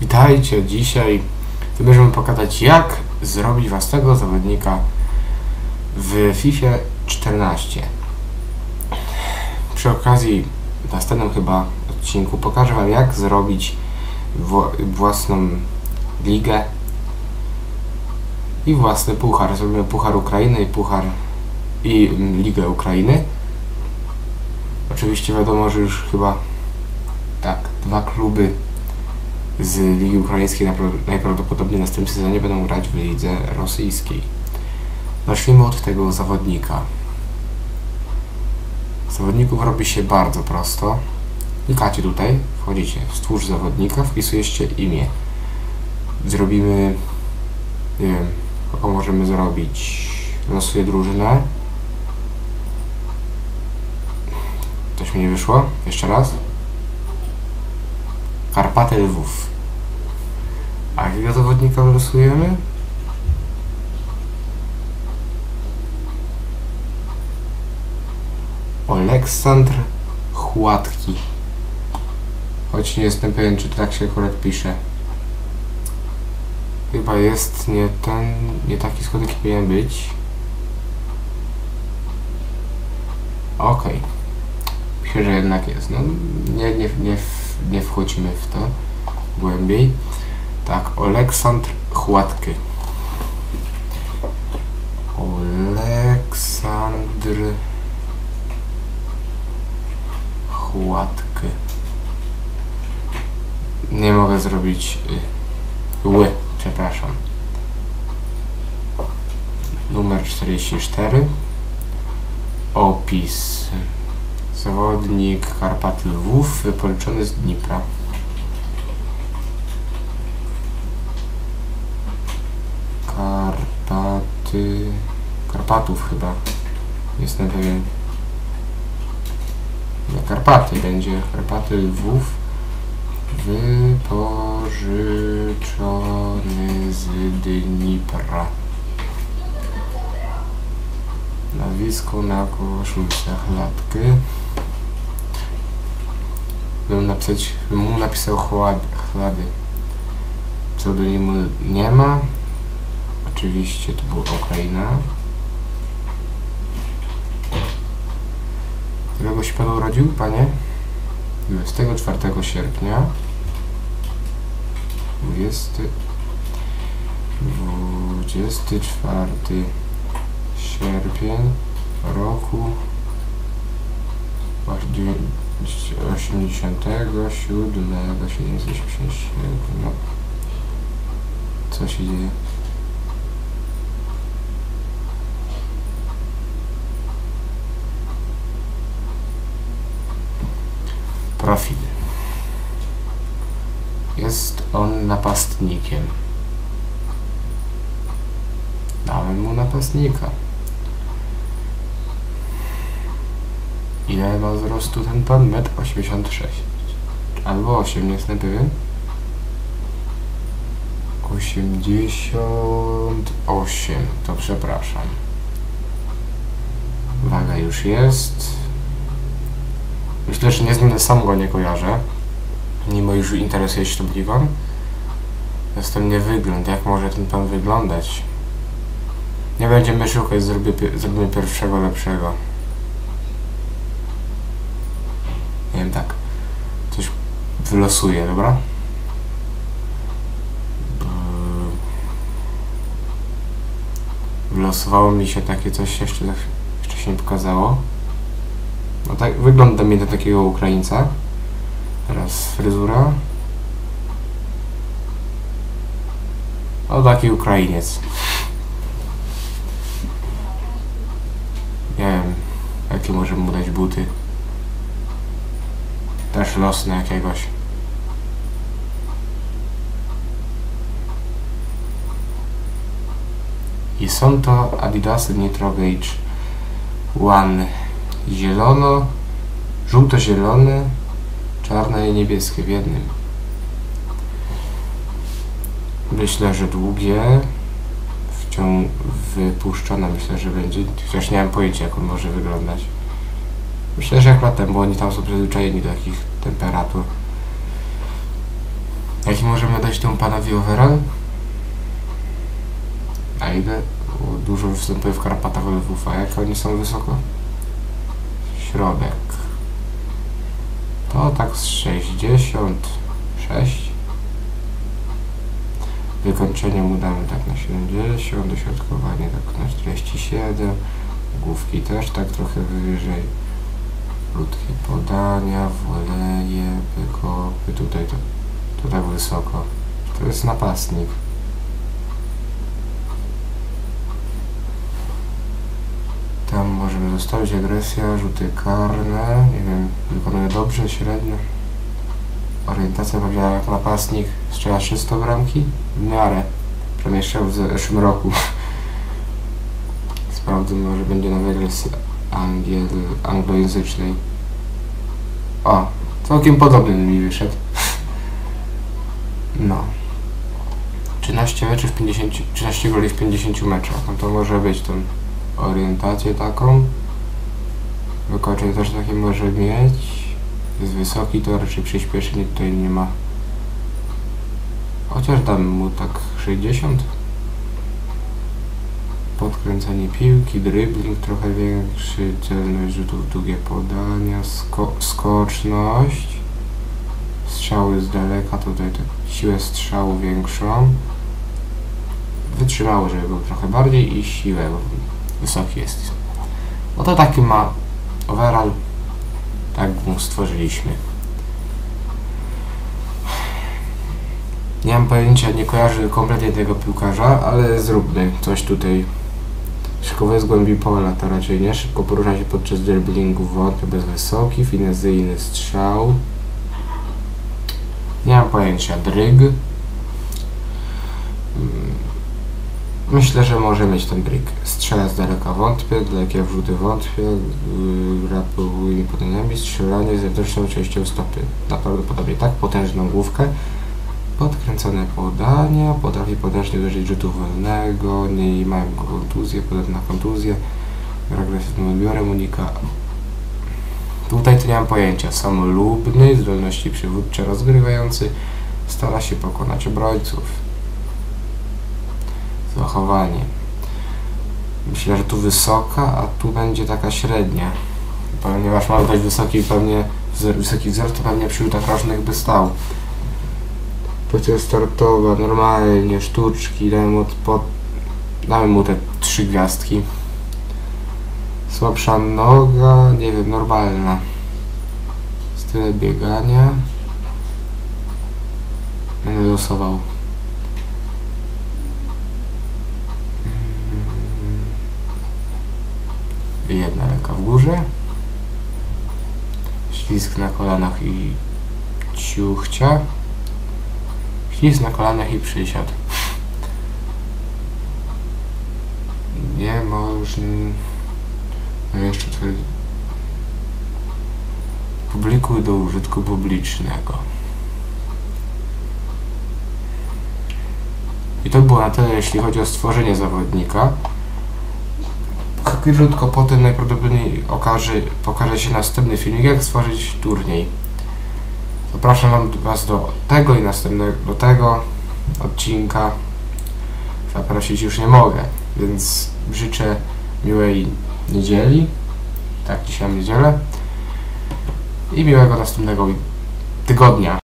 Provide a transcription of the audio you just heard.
Witajcie, dzisiaj wybierzemy pokazać jak zrobić własnego zawodnika w FIFA 14. Przy okazji w następnym chyba odcinku pokażę Wam jak zrobić wła- własną ligę i własny puchar. Zrobimy puchar Ukrainy i puchar i mm, ligę Ukrainy. Oczywiście wiadomo, że już chyba tak, dwa kluby z Ligi Ukraińskiej najprawdopodobniej w następnym sezonie będą grać w lidze rosyjskiej. Zacznijmy od tego zawodnika. Zawodników robi się bardzo prosto. Klikacie tutaj, wchodzicie w stwórz zawodnika, wpisujecie imię. Zrobimy, nie wiem, kogo możemy zrobić. Losuję drużynę. Coś mi nie wyszło. Jeszcze raz. Karpaty Lwów. A jakiego zawodnika losujemy? Oleksandr Chłatki. Choć nie jestem pewien, czy tak się akurat pisze. Chyba jest nie ten, nie taki skład, jaki powinien być. Okej. Myślę, że jednak jest. No, nie, nie, nie, nie wchodzimy w to głębiej. Tak, Oleksandr Chłatky. Oleksandr Chłatky. Nie mogę zrobić y, ły, przepraszam. Numer 44. Opis. Zawodnik Karpat Lwów, wypożyczony z Dnipra. Karpaty... Karpatów chyba. Jestem pewien. Nie, Karpaty będzie. Karpaty Lwów. Wypożyczony z Dnipra. Nazwisko na koszulce chladky. Bym napisać, bym mu napisał chlady. Pseudonimu nie ma. Oczywiście to była Ukraina. Którego się pan urodził, panie? 24 sierpnia. 20. 24 sierpień roku 87, 787, no. Co się dzieje? Profil. Jest on napastnikiem. Dałem mu napastnika. Ile ma wzrostu ten pan? 1,86 m. Albo 8, nie jestem pewien. 88, to przepraszam. Waga już jest. Myślę, że nie zmienię, sam go nie kojarzę. Mimo już interesuje się ligą. Jestem nie wygląd. Jak może ten pan wyglądać? Nie będziemy szukać, zrobimy pierwszego lepszego. Nie wiem, tak. Coś wylosuję, dobra? Wylosowało mi się takie coś, jeszcze, jeszcze się nie pokazało. No tak, wygląda mi na takiego Ukraińca. Teraz fryzura. O, taki Ukrainiec. Nie wiem, jakie możemy mu dać buty. Też losne jakiegoś. I są to Adidasy Nitro One. Zielono, żółto-zielone, czarne i niebieskie w jednym. Myślę, że długie, wciąż wypuszczone myślę, że będzie, chociaż nie mam pojęcia jak on może wyglądać. Myślę, że jak latem, bo oni tam są przyzwyczajeni do takich temperatur. Jak Jaki możemy dać temu panowi overall? A ile? O, dużo występuje w Karpatach Lwów, a jak oni są wysoko? Środek. To tak z 66. Wykończenie mu damy tak na 70, dośrodkowanie tak na 47, główki też tak trochę wyżej, krótkie podania, woleje, wykopy, tutaj to, tak wysoko. To jest napastnik. Tam możemy zostawić agresja, rzuty karne, nie wiem, wykonuje dobrze, średnio. Orientacja powiedziała jak napastnik, strzela 300 bramki? W miarę. Przemieszczał w zeszłym roku. Sprawdzę, może będzie na wersji angiel, anglojęzycznej. O, całkiem podobny mi wyszedł. No. 13 meczy w 50, 13 goli w 50 meczach. No to może być tą orientację taką. Wykończenie też takie może mieć. Jest wysoki, to raczej przyspieszenie tutaj nie ma. Chociaż dam mu tak 60. Podkręcanie piłki, dribbling trochę większy, celność rzutów, długie podania, sko skoczność, strzały z daleka, tutaj tak siłę strzału większą, wytrzymało, żeby był trochę bardziej i siłę, wysoki jest. No to taki ma overall, tak mu stworzyliśmy. Nie mam pojęcia, nie kojarzę kompletnie tego piłkarza, ale zróbmy coś tutaj. Szybko z głębi pola to raczej nie. Szybko porusza się podczas dribblingu wody bez wysoki, finezyjny strzał. Nie mam pojęcia. Dryg. Mm, Myślę, że może mieć ten dryg. Strzela z daleka wątpię, dalekie wrzuty wątpię, yy, gra próbuje podaniami, strzelanie z zewnętrzną częścią stopy. Prawdopodobnie tak, potężną główkę. Podkręcone podania, potrafi potężnie uderzyć rzutu wolnego, nie mają kontuzję, podatne na kontuzję, gra agresywnym odbiorem, unika... Tutaj to nie mam pojęcia. Samolubny, zdolności przywódcze rozgrywający, stara się pokonać obrońców. Zachowanie. Myślę, że tu wysoka, a tu będzie taka średnia. Ponieważ mam dość wysoki, pewnie wysoki wzór, to pewnie przy rożnych by stał. Pozycja startowa, normalnie, sztuczki, damy mu, pod, damy mu te trzy gwiazdki. Słabsza noga, nie wiem, normalna. Styl biegania. Będę losował. Jedna ręka w górze. Ślizg na kolanach i ciuchcia. Ślizg na kolanach i przysiad. Nie można... No jeszcze coś... Publikuj do użytku publicznego. I to było na tyle, jeśli chodzi o stworzenie zawodnika. Krótko potem najprawdopodobniej okaże, pokaże się następny filmik, jak stworzyć turniej. Zapraszam Was do tego i następnego, do tego odcinka. Zaprosić już nie mogę, więc życzę miłej niedzieli. Tak, dzisiaj niedzielę. I miłego następnego tygodnia.